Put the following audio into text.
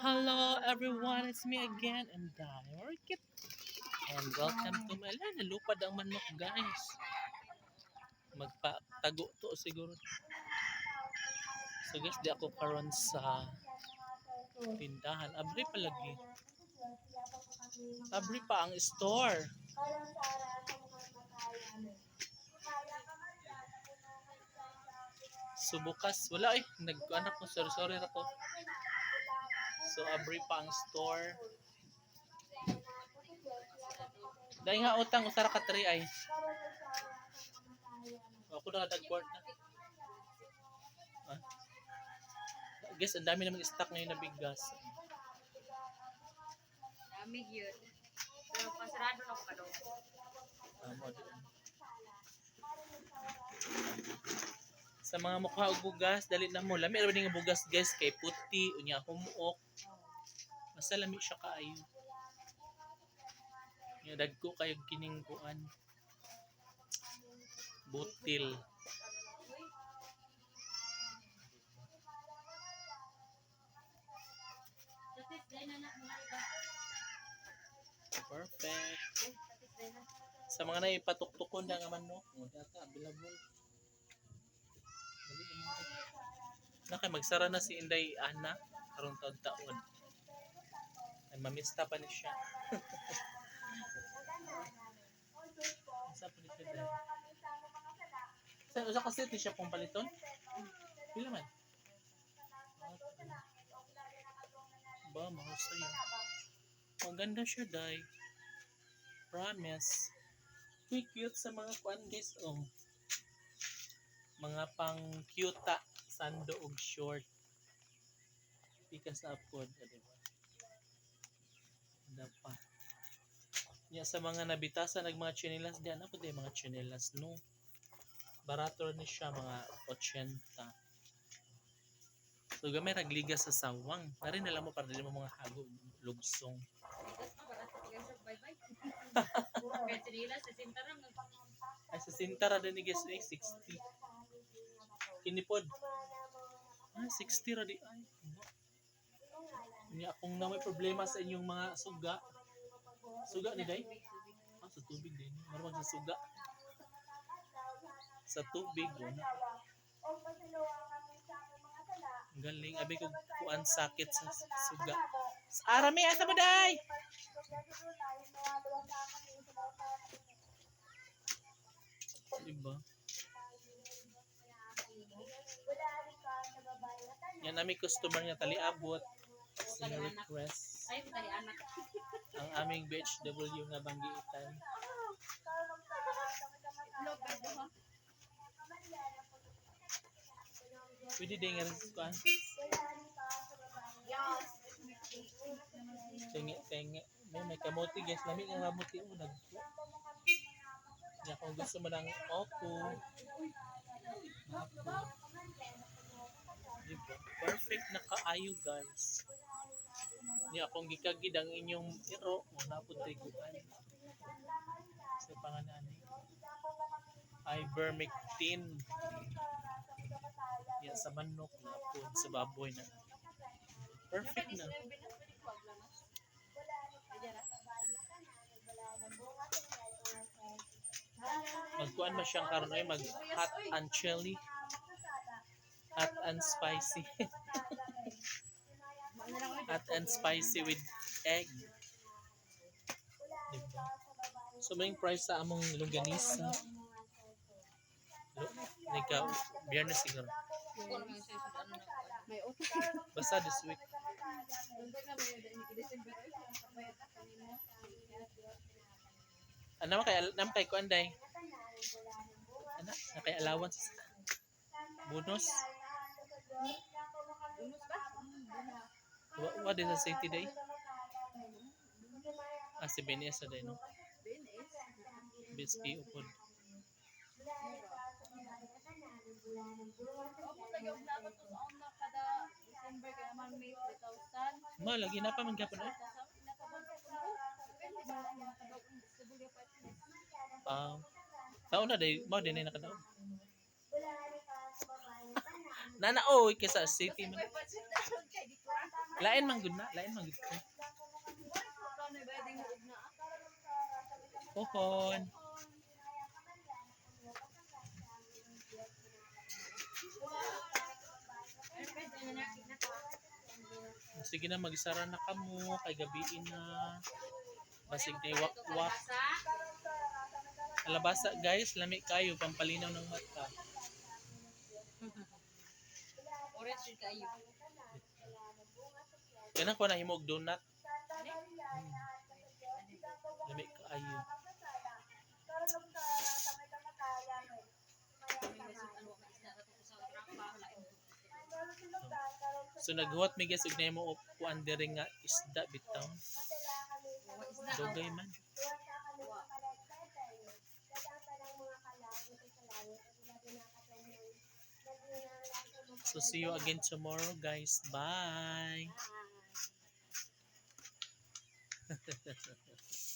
Hello everyone, it's me again and Diorkit. And welcome to my land. Nalupad ang manok guys. Magpatago to siguro. So guys, di ako karon sa tindahan. Abri pa lagi. Abri pa ang store. So bukas, wala eh. Nag-anak ko, sorry, sorry na ko. So abri pa ang store. Dahil nga utang, usara ka tri ay. Ako na nag-court na. Ah. Guys, ang dami namang stock ngayon na bigas. Dami yun. Pero pasarado pa daw. Tama din. Sa mga mukha og bugas, dali na mo. Lami ra nga bugas guys kay puti unya humuok. Basta lami siya kaayo. Nga dagko kayo kining kuan. Butil. Na. Perfect. Na. Sa mga naipatuktukon na nga manok, mo data available. Dali mo. Na kay magsara na si Inday Ana karong taon-taon. Ay mamista pa ni siya. Sa siya dahil. Sa usa ka set ni siya pong paliton? Pila man? Ba, mahusay yan. Maganda siya, Day. Promise. Cute sa mga kwan guys, oh. Mga pang cute sando og short. Pikas na upod, ah, di ba? Ganda pa. Nya sa mga nabitasa nag mga chinelas diyan ako din mga chinelas no. Barato ni siya mga 80. So gamay ragliga sa sawang. Na lang mo para dili mo mga hago lugsong. Sa sintarang. Ay sa sintara din ni guys eh, 60. Kinipod. Ah, 60 ra di ay. no. Nya kung na may problema sa inyong mga suga. Suga ni day? Ah, sa tubig din. Marunong sa suga. Sa tubig. Ang Galing. Abi ko kuan sakit sa suga. Arami, asa mo day? Diba? Yan namin customer niya tali abot. Sa request. Ay, tali anak. Ang aming BHW nga banggiitan. Pwede din nga rin kuan. Tenge, tenge. May may kamote guys. Lami nga kamote o nagpo. Kaya kung gusto mo ng opo. Opo. Diba? Perfect na kaayo guys. Niya kung gikagid ang inyong iro, wala po triguan. Sa pangalan ni ivermectin. Yan sa manok na po, sa baboy na. Perfect na. Magkuan mo siyang karon ay mag hot and chili. Hot and spicy. hot and spicy with egg. Diba? So may price sa among longganisa. Lo, nika, biyernes siguro. Basta this week. Ano kay nam kay kuan day? Ano? Na kay allowance bonus? What is the city day? Ah, si BNS na? Binis. BSP upod. Opo, lagi ang dapat to sa una kada December kaya naman May 3,000. Ma, lagi na pa man gapon eh. Ah, taon na day, mo din ay nakadaog. Nana oy kaysa city man. Kay. Lain man gud na, lain man gud? Pohon. Sige na, magsara na kamo. Kay gabiin na. Basig na iwak-wak. Alabasa guys, lami kayo. Pampalinaw ng mata. Yun kayo. Ganang ko na himog donut. Lami kaayo. So naghuwat mi guys og nimo og kuan diri nga isda bitaw. Dugay man. So see you again tomorrow guys. Bye.